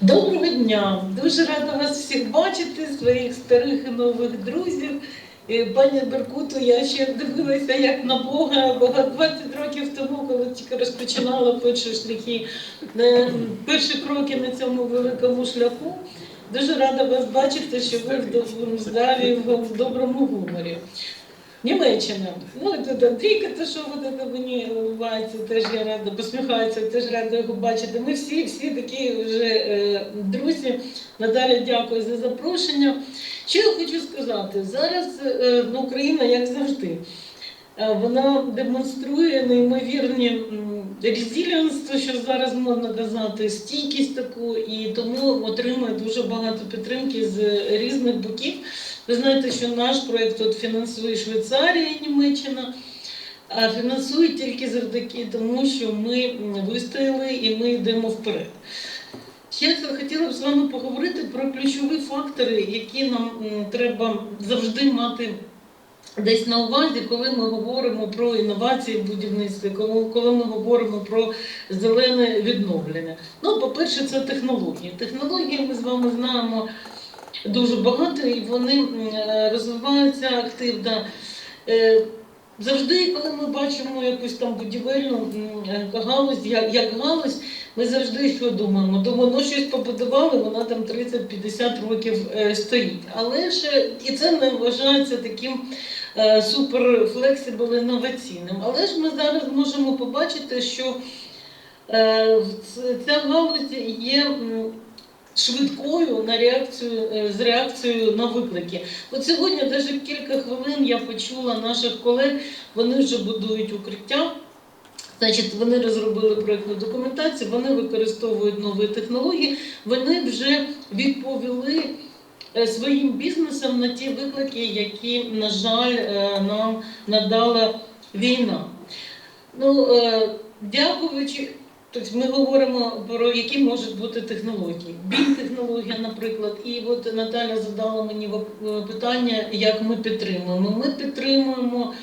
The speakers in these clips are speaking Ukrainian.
Доброго дня! Дуже рада вас всіх бачити, своїх старих і нових друзів. Е, Пані Беркуту, я ще дивилася як на Бога багато 20 років тому, коли тільки розпочинала перші шляхи, е, перші кроки на цьому великому шляху. Дуже рада вас бачити, що ви в доброму здраві, в доброму гуморі. Німеччина. Ну, тут Андрій Каташов, от це мені улыбається, теж я рада, посміхається, теж рада його бачити. Ми всі, всі такі вже е, друзі. Надалі дякую за запрошення. Що я хочу сказати? Зараз е, ну, Україна, як завжди, е, вона демонструє неймовірні м, резиліанс, що зараз можна казати, стійкість таку, і тому отримує дуже багато підтримки з різних боків. Ви знаєте, що наш проєкт от фінансує Швейцарія і Німеччина, а фінансує тільки завдяки тому, що ми вистояли і ми йдемо вперед. Ще хотіла б з вами поговорити про ключові фактори, які нам треба завжди мати десь на увазі, коли ми говоримо про інновації в будівництві, коли, ми говоримо про зелене відновлення. Ну, по-перше, це технології. Технології ми з вами знаємо дуже багато, і вони е, розвиваються активно. Е, Завжди, коли ми бачимо якусь там будівельну е, галузь, як, галузь, ми завжди що думаємо? Думаємо, ну щось побудували, вона там 30-50 років стоїть. Але ж е, і це не вважається таким е, супер флексибл інноваційним. Але ж ми зараз можемо побачити, що ця галузь є. Швидкою на реакцію е, з реакцією на виклики. От сьогодні, навіть кілька хвилин, я почула наших колег, вони вже будують укриття. Значить, вони розробили проєктну документацію, вони використовують нові технології, вони вже відповіли е, своїм бізнесом на ті виклики, які, на жаль, е, нам надала війна. Ну, дякуючи, тобто ми говоримо про які можуть бути технології. Бім-технологія, наприклад, і от Наталя задала мені е, питання, як ми підтримуємо. Ми підтримуємо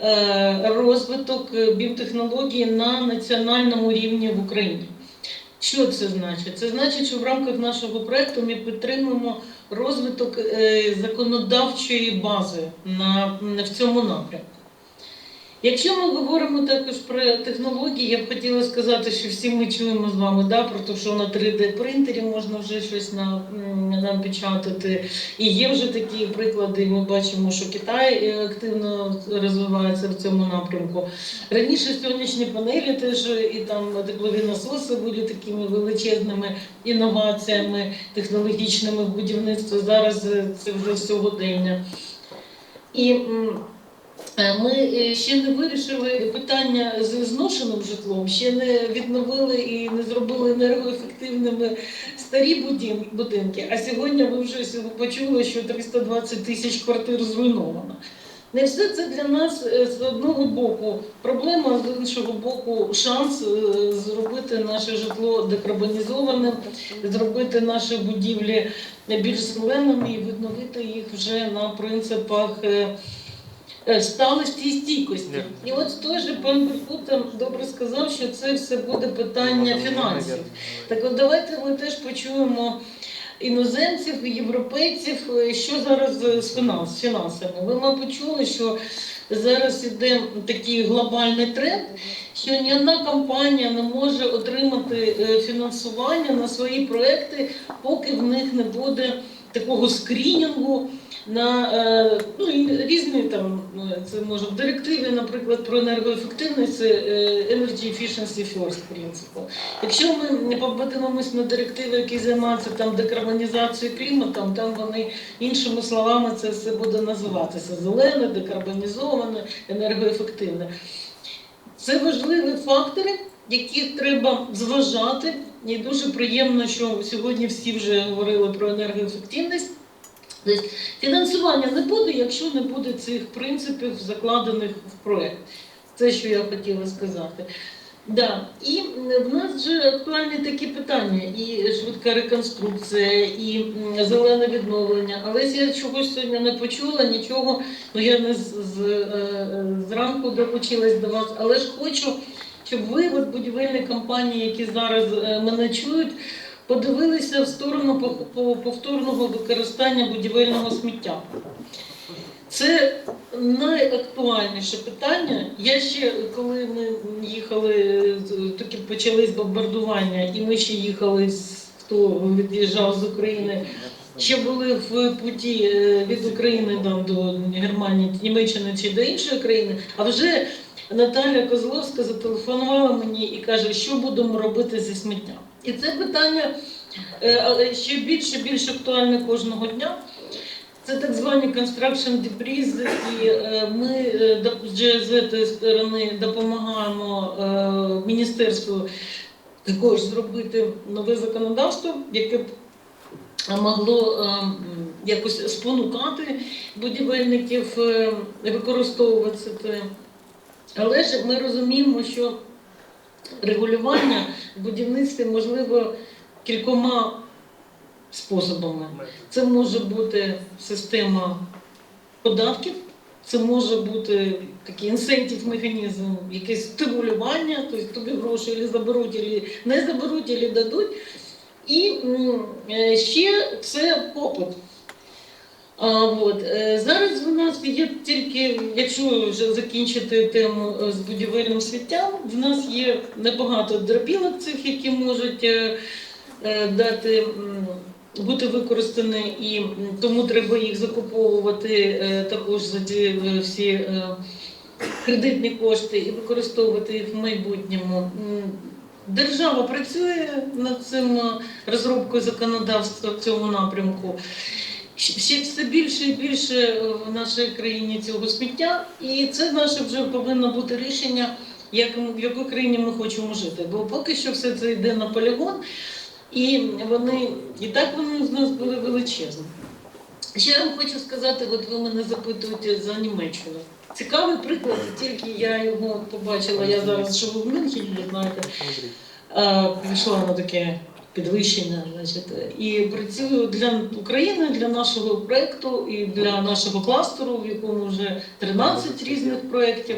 е, розвиток е, біотехнології на національному рівні в Україні. Що це значить? Це значить, що в рамках нашого проекту ми підтримуємо розвиток законодавчої бази на, в цьому напрямку. Якщо ми говоримо також про технології, я б хотіла сказати, що всі ми чуємо з вами да, про те, що на 3D-принтері можна вже щось на, м, напечатати. І є вже такі приклади. Ми бачимо, що Китай е, активно розвивається в цьому напрямку. Раніше сонячні панелі теж і там теплові насоси були такими величезними інноваціями технологічними в будівництві. Зараз е, це вже сьогодення. І Ми е, ще не вирішили питання з зношеним житлом, ще не відновили і не зробили енергоефективними старі будинки. А сьогодні ви вже почули, що 320 тисяч квартир зруйновано. Не все це для нас е, з одного боку проблема, з іншого боку, шанс е, зробити наше житло декарбонізованим, зробити наші будівлі більш зеленими і відновити їх вже на принципах. Е, е, сталості і стійкості. І от той же пан там добре сказав, що це все буде питання фінансів. Так от давайте ми теж почуємо іноземців, європейців, е, що зараз з фінанс, фінансами. Ви, мабуть, чули, що зараз іде такий глобальний тренд, що ні одна компанія не може отримати е, фінансування на свої проекти, поки в них не буде такого скрінінгу на е, ну, різні там е, це може в директиві, наприклад, про енергоефективність це е, Energy Efficiency First принципу. Якщо ми не подивимось на директиви, які займаються там декарбонізацією клімату, там вони іншими словами це все буде називатися зелене, декарбонізоване, енергоефективне. Це важливі фактори, які треба зважати. І дуже приємно, що сьогодні всі вже говорили про енергоефективність. Тобто фінансування не буде, якщо не буде цих принципів, закладених в проект. Це, що я хотіла сказати. Да. І в нас вже актуальні такі питання: і швидка реконструкція, і зелене відновлення. Але я чогось сьогодні не почула, нічого, ну я не з, з, е, е, зранку долучилась до вас, але ж хочу, щоб ви, от будівельні компанії, які зараз е, мене чують, подивилися в сторону повторного використання будівельного сміття. Це найактуальніше питання. Я ще коли ми їхали, тільки почались бомбардування, і ми ще їхали хто від'їжджав з України. Ще були в путі е, від України там, до Германії, Німеччини чи до іншої країни. А вже Наталя Козловська зателефонувала мені і каже, що будемо робити зі сміттям. І це питання е, ще більше більш актуальне кожного дня. Це так звані construction debris, і е, ми е, з цієї сторони допомагаємо міністерству також зробити нове законодавство, яке б могло якось спонукати будівельників використовувати це. Але ж ми розуміємо, що регулювання в будівництві можливо кількома способами. Це може бути система податків, це може бути такий інсентів механізм, якесь стимулювання, тобто тобі гроші або заберуть, або не заберуть, або дадуть. І е, ще це попит. А, от. е, Зараз в нас є тільки, якщо вже закінчити тему е, з будівельним сміттям, в нас є небагато дробілок цих, які можуть е, дати бути використані, і тому треба їх закуповувати також за ті всі кредитні кошти і використовувати їх в майбутньому. Держава працює над цим розробкою законодавства в цьому напрямку. Ще все більше і більше е, в нашій країні цього сміття, і це наше вже повинно бути рішення, як в якій країні ми хочемо жити. Бо поки що все це йде на полігон, і вони і так вони з нас були величезні. Ще я вам хочу сказати, от ви мене запитуєте за Німеччину. Цікавий приклад, тільки я його побачила, я зараз живу в Мюнхені, ви знаєте, пішла на таке підвищення, значить, і працюю для України, для нашого проєкту і для нашого кластеру, в якому вже 13 різних проєктів.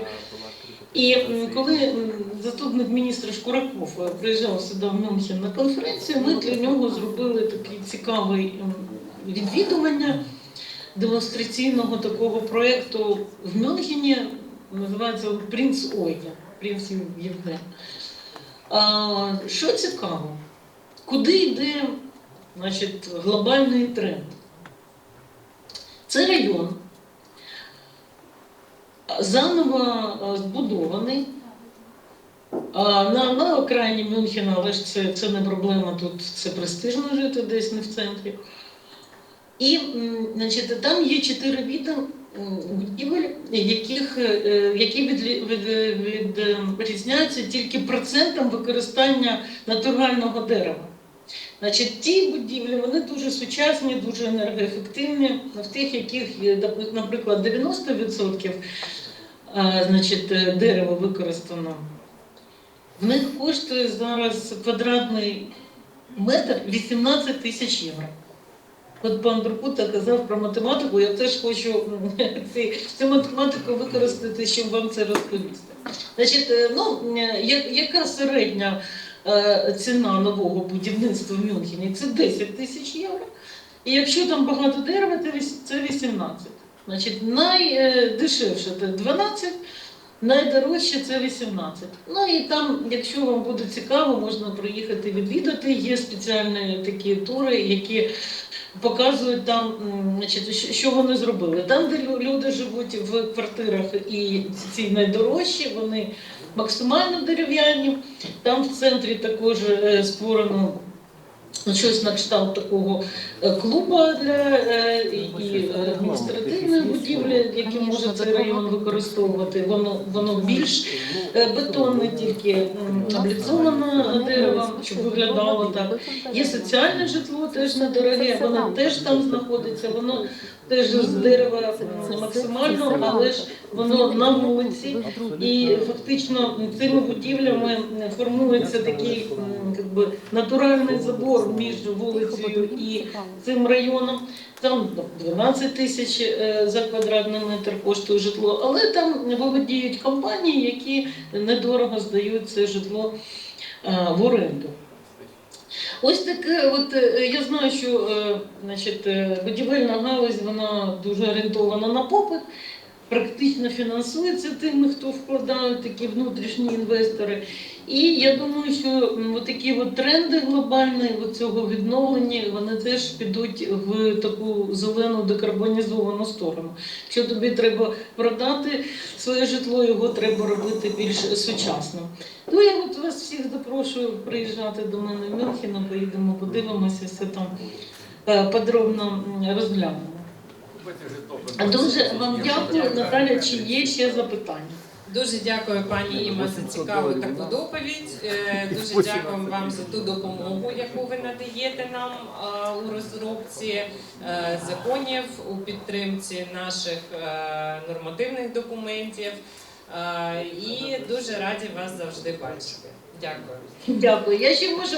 І коли заступник міністра Шкураков е, приїжджав сюди в Мюнхен на конференцію, ми для нього зробили такий цікавий відвідування демонстраційного такого проєкту в Мюнхені. Називається Принц Ойя, Принц Євген. Що цікаво, куди йде значить, глобальний тренд? Це район, заново збудований. На, на окраїні Мюнхена, але ж це, це не проблема, тут це престижно жити десь не в центрі. І значить, там є чотири види будівель, яких, е, які відлі- від, від, е, відрізняються тільки процентом використання натурального дерева. Значить, ті будівлі вони дуже сучасні, дуже енергоефективні. В тих, яких, наприклад, 90% значить, е, дерева використано, в них коштує зараз квадратний метр 18 тисяч євро. От пан Беркута казав про математику, я теж хочу цю математику використати, щоб вам це розповісти. Значить, е, ну, е, яка середня е, ціна нового будівництва в Мюнхені? Це 10 тисяч євро. І якщо там багато дерева, то це 18. Значить, найдешевше це 12, найдорожче це 18. Ну і там, якщо вам буде цікаво, можна приїхати відвідати. Є спеціальні такі тури, які показують там, значить, що вони зробили. Там, де люди живуть в квартирах і ці найдорожчі, вони максимально дерев'яні. Там в центрі також е, створено щось на кшталт такого е, клуба для е, і, адміністративної будівлі, які може цей район використовувати. Воно воно більш е, бетонне, тільки обліцоване деревом, щоб виглядало так. Є соціальне житло, теж недороге, воно теж там знаходиться, воно теж з дерева максимально, але ж воно на вулиці. І фактично цими будівлями формується такий м, как би, натуральний забор між вулицею і цим районом. Там 12 тисяч е, за квадратний метр коштує житло, але там володіють компанії, які недорого здають це житло е, в оренду. Ось таке, от е, я знаю, що значить, будівельна галузь вона дуже орієнтована на попит, практично фінансується тими, хто вкладають такі внутрішні інвестори. І я думаю, що такі тренди глобальні от цього відновлення вони теж підуть в таку зелену декарбонізовану сторону. Якщо тобі треба продати своє житло, його треба робити більш сучасним. Ну я от вас всіх запрошую приїжджати до мене в Мюнхен, поїдемо, подивимося, все там е, подробно розглянемо. А Дуже вам дякую, Наталя. Чи є ще запитання? Дуже дякую пані Іма за цікаву таку доповідь. Е, Дуже дякую вам за ту допомогу, яку ви надаєте нам е, у розробці е, законів, у підтримці наших нормативних документів. І дуже раді вас завжди бачити. Дякую. Дякую. Я ще можу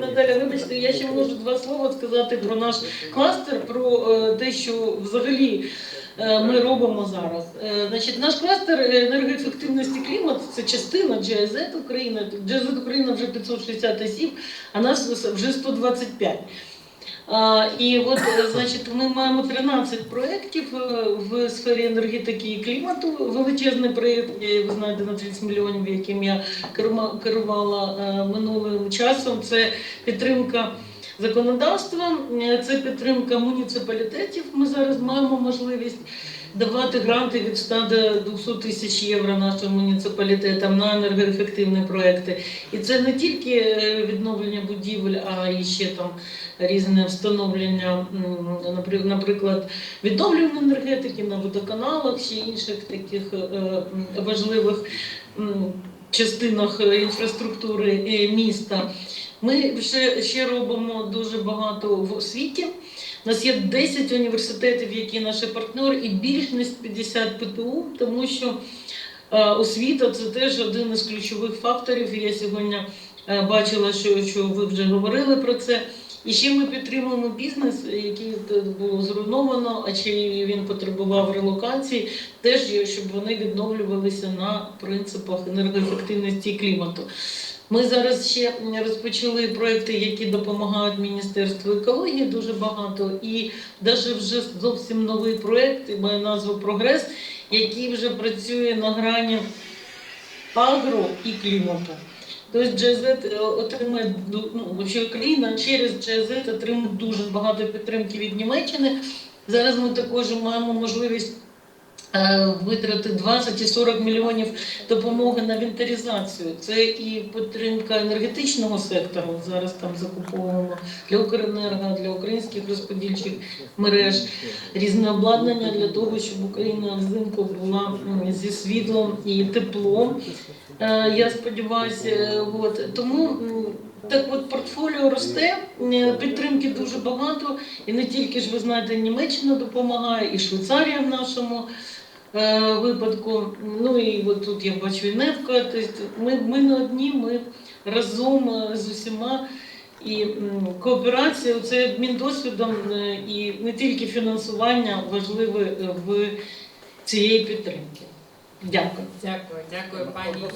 Наталя, вибачте, я ще можу два слова сказати про наш кластер, про е, те, що взагалі е, ми робимо зараз. Е, Значить, наш кластер енергоефективності клімату це частина GIZ України. GIZ Україна вже 560 осіб, а нас вже 125. І от, е, значить, ми маємо 13 проєктів е, в сфері енергетики і клімату. Величезний проєкт, ви знаєте, на 30 мільйонів, яким я керувала е, минулим часом. Це підтримка законодавства, це підтримка муніципалітетів. Ми зараз маємо можливість давати гранти від 100 до 200 тисяч євро нашим муніципалітетам на енергоефективні проекти. І це не тільки е, відновлення будівель, а і ще там різне встановлення, наприклад, відновлюваної енергетики на водоканалах, ще інших таких е, важливих частинах е, інфраструктури міста. Ми ще, ще робимо дуже багато в освіті. У нас є 10 університетів, які наші партнери, і більш ніж 50 ПТУ, тому що е, освіта це теж один із ключових факторів. Я сьогодні е, бачила, що, що ви вже говорили про це. І ще ми підтримуємо бізнес, який е, було зруйновано, а чи він потребував релокації, теж щоб вони відновлювалися на принципах енергоефективності і клімату. Ми зараз ще розпочали проекти, які допомагають Міністерству екології дуже багато, і навіть вже зовсім новий проект, і має назву Прогрес, який вже працює на грані агро і клімату. Тобто GZ отримує ду- ну, Україна через GZ отримує дуже багато підтримки від Німеччини. Зараз ми також маємо можливість е, витрати 20 і 40 мільйонів допомоги на інвентаризацію. Це і підтримка енергетичного сектору. Зараз там закуповуємо для Укренерго, для українських розподільчих мереж різне обладнання для того, щоб Україна взимку була зі світлом і теплом. Е, Я сподіваюся, е, от тому. Так от портфоліо росте, е, підтримки дуже багато, і не тільки ж ви знаєте, Німеччина допомагає, і Швейцарія в нашому е, випадку. Ну і от тут я бачу Невка. Тобто ми, ми не одні, ми разом е, з усіма. І кооперація це обмін досвідом е, і не тільки фінансування важливе е, в цієї підтримки. Дякую. Дякую, дякую, пані.